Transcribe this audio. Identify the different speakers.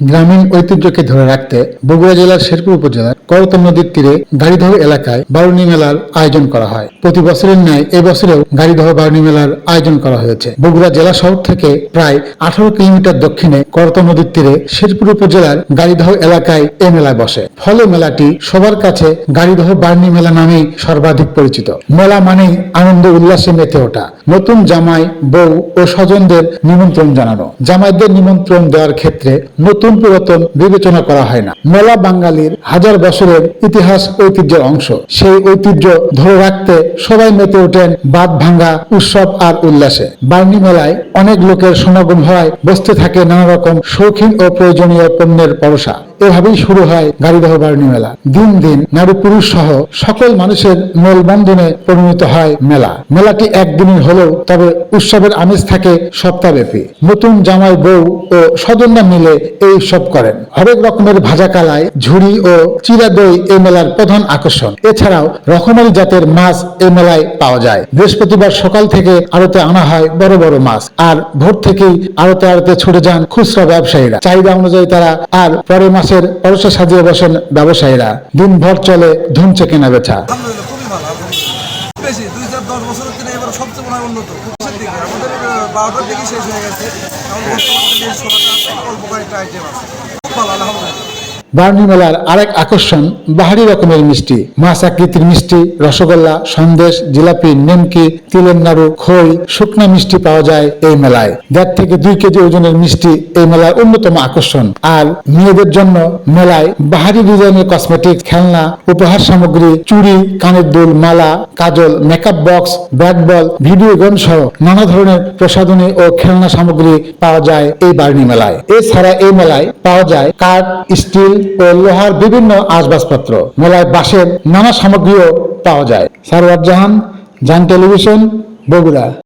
Speaker 1: গ্রামীণ ঐতিহ্যকে ধরে রাখতে বগুড়া জেলার শেরপুর উপজেলার করতম নদীর তীরে গাড়িদহ এলাকায় বারুণী মেলার আয়োজন করা হয়। প্রতি বছরের ন্যায় এবছরেও গাড়িদহ বারুণী মেলার আয়োজন করা হয়েছে। বগুড়া জেলা শহর থেকে প্রায় আঠারো কিলোমিটার দক্ষিণে করতম নদীর তীরে শেরপুর উপজেলার গাড়িদহ এলাকায় এ মেলায় বসে। ফলে মেলাটি সবার কাছে গাড়িদহ বারুণী মেলা নামেই সর্বাধিক পরিচিত। মেলা মানেই আনন্দ উল্লাসে মেতে ওঠা। নতুন জামাই, বউ ও স্বজনদের নিমন্ত্রণ জানানো। জামাইদের নিমন্ত্রণ দেওয়ার ক্ষেত্রে নতুন পুরাতন বিবেচনা করা হয় না। মেলা বাঙালির হাজার বছরের ইতিহাস ঐতিহ্যের অংশ। সেই ঐতিহ্য ধরে রাখতে সবাই মেতে ওঠেন বাদ ভাঙ্গা উৎসব আর উল্লাসে। বার্নি মেলায় অনেক লোকের সমাগম হয়, বসতে থাকে নানা রকম শৌখিন ও প্রয়োজনীয় পণ্যের পরশা এভাবেই শুরু হয় গাড়িদহ বার্নি মেলা। দিন দিন নারী পুরুষ সহ সকল মানুষের মেলবন্ধনে পরিণত হয় মেলা। মেলাটি একদিনের হলেও তবে উৎসবের আমেজ থাকে সপ্তাহব্যাপী। নতুন জামাই বউ ও স্বজনরা মিলে এই উৎসব করেন। হরেক রকমের ভাজা কালাই, ঝুড়ি ও চিরা দই এই মেলার প্রধান আকর্ষণ। এছাড়াও রকমারি জাতের মাছ এই মেলায় পাওয়া যায়। বৃহস্পতিবার সকাল থেকে আড়তে আনা হয় বড় বড় মাছ। আর ভোর থেকেই আড়তে আড়তে ছুটে যান খুচরা ব্যবসায়ীরা। চাহিদা অনুযায়ী তারা আর পরে মাসের পরশা সাজিয়ে বসেন ব্যবসায়ীরা। দিনভর চলে ধুমছে কেনা বেচা
Speaker 2: বারোটার দিকে শেষ হয়ে গেছে। অল্প কয়েকটা আইটেম আছে। ভালো
Speaker 1: বার্নি মেলার আরেক আকর্ষণ বাহারি রকমের মিষ্টি। মাছ আকৃতির মিষ্টি, রসগোল্লা, সন্দেশ, জিলাপি, নেমকি, তিলের নাড়ু, খই, শুকনা মিষ্টি পাওয়া যায় এই মেলায়। দেড় থেকে দুই কেজি ওজনের মিষ্টি এই মেলার অন্যতম আকর্ষণ। আর মেয়েদের জন্য মেলায় বাহারি ডিজাইনের কসমেটিক খেলনা, উপহার সামগ্রী, চুড়ি, কানের দুল, মালা, কাজল, makeup box bat ball video game সহ নানা ধরনের প্রসাধনী ও খেলনা সামগ্রী পাওয়া যায় এই বার্নি মেলায়। এছাড়া এই মেলায় পাওয়া যায় কাঠ, স্টিল ও লোহার বিভিন্ন আসবাবপত্র, মেলায় বাঁশের নানা সামগ্রীও পাওয়া যায়। সারওয়ার জাহান, জান টেলিভিশন, বগুড়া।